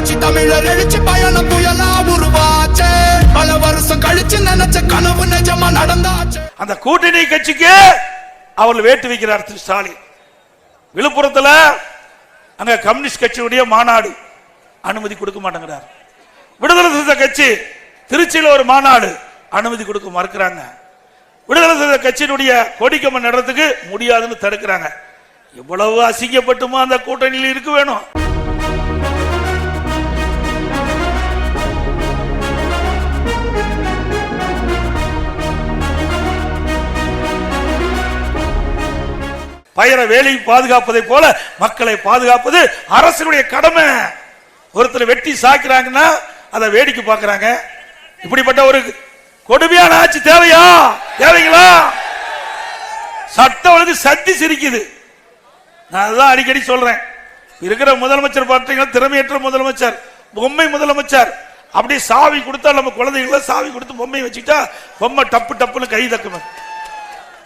புரட்சி தமிழர் எழுச்சி பயணம் புயலா உருவாச்சே. பல வருஷம் கழிச்சு நினைச்ச கனவு நிஜமா நடந்தாச்சு. அந்த கூட்டணி கட்சிக்கு அவர் வேட்டு வைக்கிறார் திரு ஸ்டாலின். விழுப்புரத்துல அங்க கம்யூனிஸ்ட் கட்சியுடைய மாநாடு அனுமதி கொடுக்க மாட்டேங்கிறார். விடுதலை சிறுத்தை கட்சி திருச்சியில் ஒரு மாநாடு அனுமதி கொடுக்க மறுக்கிறாங்க. விடுதலை சிறுத்தை கட்சியினுடைய கொடிக்கம்மன் நடத்துக்கு முடியாதுன்னு தடுக்கிறாங்க. எவ்வளவு அசிங்கப்பட்டுமோ அந்த கூட்டணியில் இருக்க வேணும்? பயிரை வேலை பாதுகாப்பதை போல மக்களை பாதுகாப்பது அரசினுடைய கடமை. ஒருத்தர் வெட்டி சாக்கிறாங்கன்னா அதை வேடிக்கை பார்க்கறாங்க. இப்படிப்பட்ட ஒரு கொடுமையான ஆட்சி தேவையா? தேவைங்களா? சட்டம் ஒழுங்கு சத்தி சிரிக்குது. நான் அதான் அடிக்கடி சொல்றேன். இருக்கிற முதலமைச்சர் பார்த்தீங்கன்னா திறமையற்ற முதலமைச்சர் பொம்மை முதலமைச்சர். அப்படி சாவி கொடுத்தா நம்ம குழந்தைகளை சாவி கொடுத்து பொம்மையை வச்சுக்கிட்டா பொம்மை டப்பு டப்புன்னு கை தக்குமே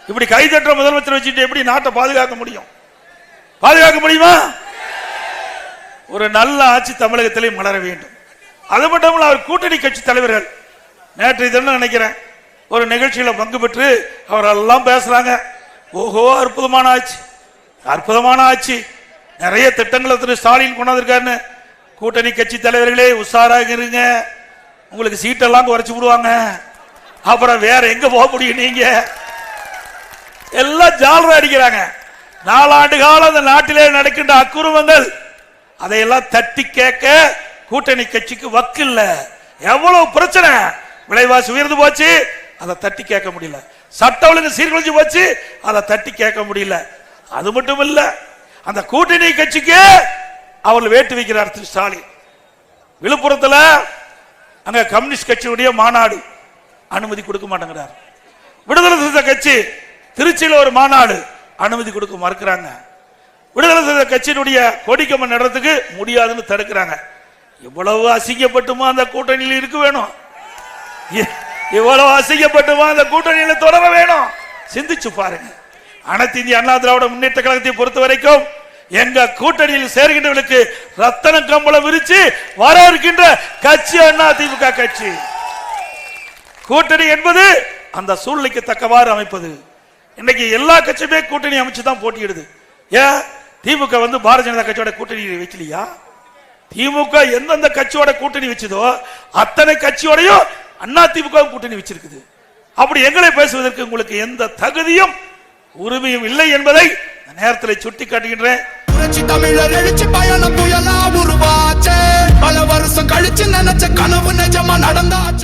இப்படி கை தட்டுற முதலமைச்சர் வச்சுட்டு எப்படி நாட்டை பாதுகாக்க முடியும்? பாதுகாக்க முடியுமா? ஒரு நல்ல ஆட்சி தமிழகத்திலே மலர வேண்டும். அது மட்டும் அவர் கூட்டணி கட்சி தலைவர்கள் நேற்று தினம் நினைக்கிறேன் ஒரு நிகழ்ச்சியில் பங்கு பெற்று அவரெல்லாம் பேசுறாங்க. ஓஹோ அற்புதமான ஆட்சி. அற்புதமான ஆட்சி. நிறைய திட்டங்களை திரு ஸ்டாலின் கொண்டாந்துருக்காருன்னு. கூட்டணி கட்சி தலைவர்களே உஷாராக இருங்க. உங்களுக்கு சீட்டெல்லாம் குறைச்சி விடுவாங்க. அப்புறம் வேற எங்க போக முடியும் நீங்க? எல்லாம் ஜாலரா அடிக்கிறாங்க. நாலாண்டு காலம் அந்த நாட்டிலே நடக்கின்ற அக்குருவங்கள் அதையெல்லாம் தட்டி கேட்க கூட்டணி கட்சிக்கு வக்கு இல்ல. எவ்வளவு பிரச்சனை? விலைவாசி உயர்ந்து போச்சு அதை தட்டி கேட்க முடியல. சட்ட ஒழுங்கு சீர்குலைஞ்சு போச்சு அதை தட்டி கேட்க முடியல. அது மட்டும் இல்ல அந்த கூட்டணி கட்சிக்கு அவர்கள் வேட்டு வைக்கிறார் திரு ஸ்டாலின். விழுப்புரத்தில் அங்க கம்யூனிஸ்ட் கட்சியுடைய மாநாடு அனுமதி கொடுக்க மாட்டேங்கிறார். விடுதலை சிறுத்தை கட்சி திருச்சியில் ஒரு மாநாடு அனுமதி கொடுக்க மறுக்கிறாங்க. விடுதலை சிறுத்தை கட்சியினுடைய கொடிக்கம்மன் நடத்துக்கு முடியாதுன்னு தடுக்கிறாங்க. இவ்வளவு அசிங்கப்பட்டுமா அந்த கூட்டணியில் இருக்க வேணும். எவ்வளவு அசிங்கப்பட்டுமா அந்த கூட்டணியில் தொடர வேணும். சிந்திச்சு பாருங்க. அனைத்து இந்திய அண்ணா திராவிட முன்னேற்ற கழகத்தை பொறுத்த வரைக்கும் எங்க கூட்டணியில் சேர்கின்றவர்களுக்கு ரத்தன கம்பளம் விரிச்சு வர இருக்கின்ற கட்சி அண்ணா திமுக கட்சி. கூட்டணி என்பது அந்த சூழ்நிலைக்கு தக்கவாறு அமைப்பது. இன்னைக்கு எல்லா கட்சியுமே கூட்டணி அமைச்சு தான் போட்டியிடுது. ஏன் திமுக வந்து பாரதிய ஜனதா கட்சியோட கூட்டணி வைக்கலையா? திமுக எந்தெந்த கட்சியோட கூட்டணி வச்சதோ அத்தனை கட்சியோடையும் அண்ணா திமுக கூட்டணி வச்சிருக்குது. அப்படி எங்களை பேசுவதற்கு உங்களுக்கு எந்த தகுதியும் உரிமையும் இல்லை என்பதை நேரத்தில் சுட்டி காட்டுகின்றேன் புரட்சி தமிழர் எழுச்சி பயணம் புயலா உருவாச்சே. பல வருஷம் கழிச்சு நினைச்ச கனவு நிஜமா நடந்தாச்சு